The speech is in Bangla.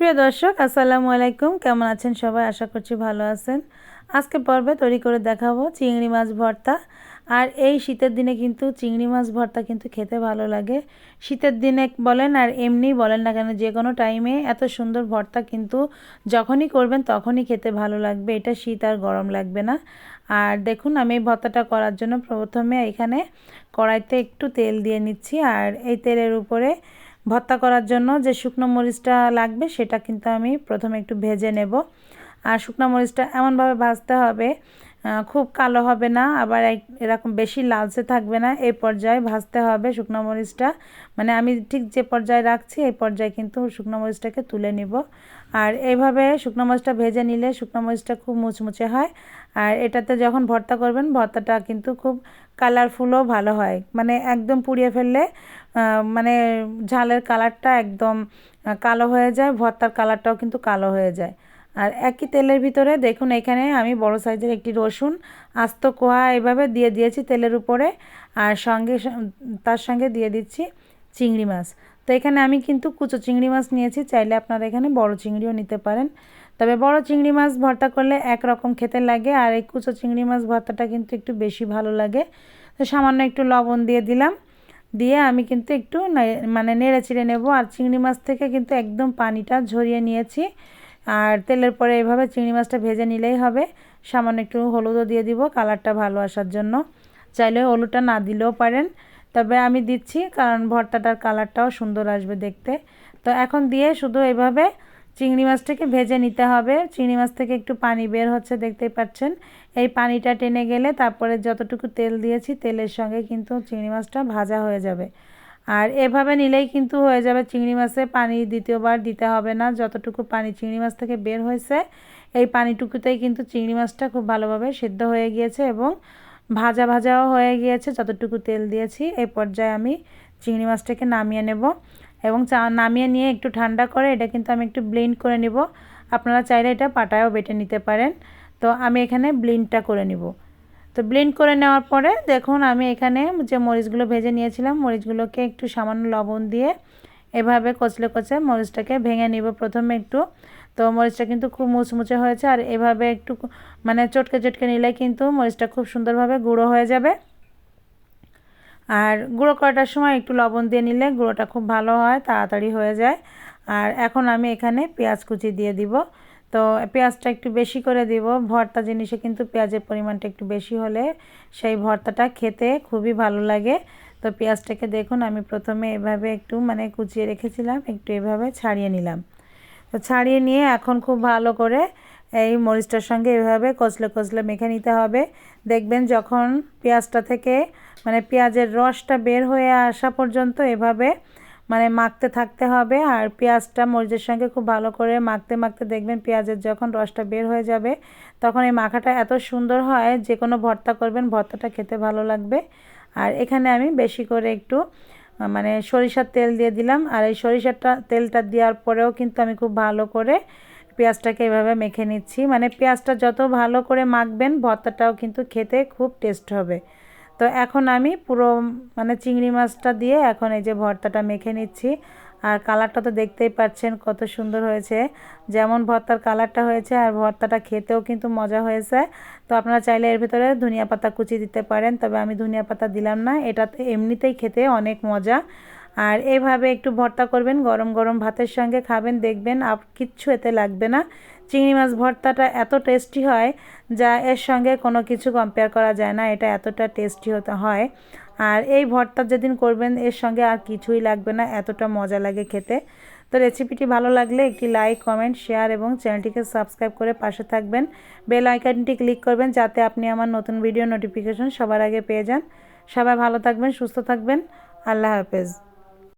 প্রিয় দর্শক, আসসালামু আলাইকুম। কেমন আছেন সবাই? আশা করছি ভালো আছেন। আজকে পর্বে তৈরি করে দেখাবো চিংড়ি মাছ ভর্তা। আর এই শীতের দিনে কিন্তু চিংড়ি মাছ ভর্তা কিন্তু খেতে ভালো লাগে। শীতের দিনে বলেন আর এমনি বলেন না কেন, যে কোনো টাইমে এত সুন্দর ভর্তা কিন্তু যখনই করবেন তখনই খেতে ভালো লাগবে। এটা শীত আর গরম লাগবে না। আর দেখুন, আমি এই ভর্তাটা করার জন্য প্রথমে এখানে কড়াইতে একটু তেল দিয়ে নিচ্ছি। আর এই তেলের উপরে ভর্তা করার জন্য যে শুকনো মরিচটা লাগবে সেটা কিন্তু আমি প্রথমে একটু ভেজে নেব। আর শুকনো মরিচটা এমনভাবে ভাজতে হবে খুব কালো হবে না, আবার এরকম বেশি লালচে থাকবে না, এই পর্যায়ে ভাজতে হবে শুকনো মরিচটা। মানে আমি ঠিক যে পর্যায়ে রাখছি, এই পর্যায়ে কিন্তু শুকনো মরিচটাকে তুলে নিব। আর এইভাবে শুকনো মরিচটা ভেজে নিলে শুকনো মরিচটা খুব মুচমুচে হয়। আর এটাতে যখন ভর্তা করবেন, ভর্তাটা কিন্তু খুব কালারফুলও ভালো হয়। মানে একদম পুড়িয়ে ফেললে মানে ঝালের কালারটা একদম কালো হয়ে যায়, ভর্তার কালারটাও কিন্তু কালো হয়ে যায়। আর একই তেলের ভিতরে দেখুন এখানে আমি বড় সাইজের একটি রসুন, আস্ত কোয়া এভাবে দিয়ে দিয়েছি তেলের উপরে। আর সঙ্গে তার সঙ্গে দিয়ে দিচ্ছি চিংড়ি মাছ। তো এখানে আমি কিন্তু কুচো চিংড়ি মাছ নিয়েছি, চাইলে আপনারা এখানে বড় চিংড়িও নিতে পারেন। তবে বড় চিংড়ি মাছ ভর্তা করলে একরকম খেতে লাগে, আর এই কুচো চিংড়ি মাছ ভর্তাটা কিন্তু একটু বেশি ভালো লাগে। তো সামান্য একটু লবণ দিয়ে দিলাম। দিয়ে আমি কিন্তু একটু মানে নেড়ে চিড়ে নেব। আর চিংড়ি মাছ থেকে কিন্তু একদম পানিটা ঝরিয়ে নিয়েছি। আর তেলের পরে এভাবে চিংড়ি মাছটা ভেজে নিলেই হবে। সামান্য একটু হলুদও দিয়ে দিব, কালারটা ভালো আসার জন্য। চাইলে হলুদটা না দিলেও পারেন। তবে আমি দিচ্ছি, কারণ ভর্তাটার কালারটাও সুন্দর আসবে দেখতে। তো এখন দিয়ে শুধু এভাবে চিংড়ি মাছটাকে ভেজে নিতে হবে। চিংড়ি মাছ থেকে একটু পানি বের হচ্ছে, দেখতেই পাচ্ছেন। এই পানিটা টেনে গেলে তারপরে যতটুকু তেল দিয়েছি, তেলের সঙ্গে কিন্তু চিংড়ি মাছটা ভাজা হয়ে যাবে। আর এভাবে নিলেই কিন্তু হয়ে যাবে চিংড়ি মাছে পানি দ্বিতীয়বার দিতে হবে না। যতটুকু পানি চিংড়ি মাছ থেকে বের হয়েছে, এই পানিটুকুতেই কিন্তু চিংড়ি মাছটা খুব ভালোভাবে সিদ্ধ হয়ে গিয়েছে এবং ভাজা ভাজাও হয়ে গিয়েছে। যতটুকু তেল দিয়েছি এই পর্যায়ে আমি চিংড়ি মাছটাকে নামিয়ে নেব এবং চা, নামিয়ে নিয়ে একটু ঠান্ডা করে এটা কিন্তু আমি একটু ব্লেন্ড করে নিব। আপনারা চাইলে এটা পাটায়ও বেটে নিতে পারেন। তো আমি এখানে ব্লেন্ডটা করে নিব। তো ব্লেন্ড করে নেওয়ার পরে দেখুন আমি এখানে যে মরিচগুলো ভেজে নিয়েছিলাম, মরিচগুলোকে একটু সামান্য লবণ দিয়ে এভাবে কচলে কচে মরিচটাকে ভেঙে নিব। প্রথমে একটু, তো মরিচটা কিন্তু খুব মুচমুচে হয়েছে আর এভাবে একটু মানে চটকে চটকে নিলে কিন্তু মরিচটা খুব সুন্দরভাবে গুঁড়ো হয়ে যাবে। আর গুঁড়ো করাটার সময় একটু লবণ দিয়ে নিলে গুঁড়োটা খুব ভালো হয়, তাড়াতাড়ি হয়ে যায়। আর এখন আমি এখানে পেঁয়াজ কুচি দিয়ে দিব। তো পেঁয়াজটা একটু বেশি করে দিব। ভর্তা জিনিসে কিন্তু পেঁয়াজের পরিমাণটা একটু বেশি হলে সেই ভর্তাটা খেতে খুবই ভালো লাগে। তো পেঁয়াজটাকে দেখুন, আমি প্রথমে এভাবে একটু মানে কুচিয়ে রেখেছিলাম, একটু এভাবে ছাড়িয়ে নিলাম। তো ছাড়িয়ে নিয়ে এখন খুব ভালো করে এই মরিচটার সঙ্গে এভাবে কচলে কচলে মেখে নিতে হবে। দেখবেন যখন পেঁয়াজটা থেকে মানে পেঁয়াজের রসটা বের হয়ে আসা পর্যন্ত এভাবে মানে মাখতে থাকতে হবে। আর পেঁয়াজটা মরিচের সঙ্গে খুব ভালো করে মাখতে মাখতে দেখবেন পেঁয়াজের যখন রসটা বের হয়ে যাবে, তখন এই মাখাটা এত সুন্দর হয় যে কোনো ভর্তা করবেন, ভর্তাটা খেতে ভালো লাগবে। আর এখানে আমি বেশি করে একটু মানে সরিষার তেল দিয়ে দিলাম। আর এই সরিষারটা তেলটা দেওয়ার পরেও কিন্তু আমি খুব ভালো করে পেঁয়াজটাকে এভাবে মেখে নিচ্ছি। মানে পেঁয়াজটা যত ভালো করে মাখবেন, ভর্তাটাও কিন্তু খেতে খুব টেস্ট হবে। তো এখন আমি পুরো মানে চিংড়ি মাছটা দিয়ে এখন এই যে ভর্তাটা মেখে নিচ্ছি। আর কালারটা তো দেখতেই পাচ্ছেন কত সুন্দর হয়েছে। যেমন ভর্তার কালারটা হয়েছে আর ভর্তাটা খেতেও কিন্তু মজা হয়েছে। তো আপনারা চাইলে এর ভিতরে ধনিয়া পাতা কুচি দিতে পারেন, তবে আমি ধনিয়া পাতা দিলাম না। এটাতে এমনিতেই খেতে অনেক মজা। আর এভাবে একটু ভর্তা করবেন, গরম গরম ভাতের সঙ্গে খাবেন, দেখবেন আপ কিচ্ছু এতে লাগবে না। চিংড়ি মাছ ভর্তাটা এত টেস্টি হয় যা এর সঙ্গে কোনো কিছু কম্পেয়ার করা যায় না, এটা এতটা টেস্টি হতে হয়। আর এই ভর্তা যেদিন করবেন, এর সঙ্গে আর কিছুই লাগবে না, এতটা মজা লাগে খেতে। তো রেসিপিটি ভালো লাগলে একটি লাইক কমেন্ট শেয়ার এবং চ্যানেলটিকে সাবস্ক্রাইব করে পাশে থাকবেন। বেল আইকনটি ক্লিক করবেন যাতে আপনি আমার নতুন ভিডিও নোটিফিকেশন সবার আগে পেয়ে যান। সবাই ভালো থাকবেন, সুস্থ থাকবেন। আল্লাহ হাফেজ।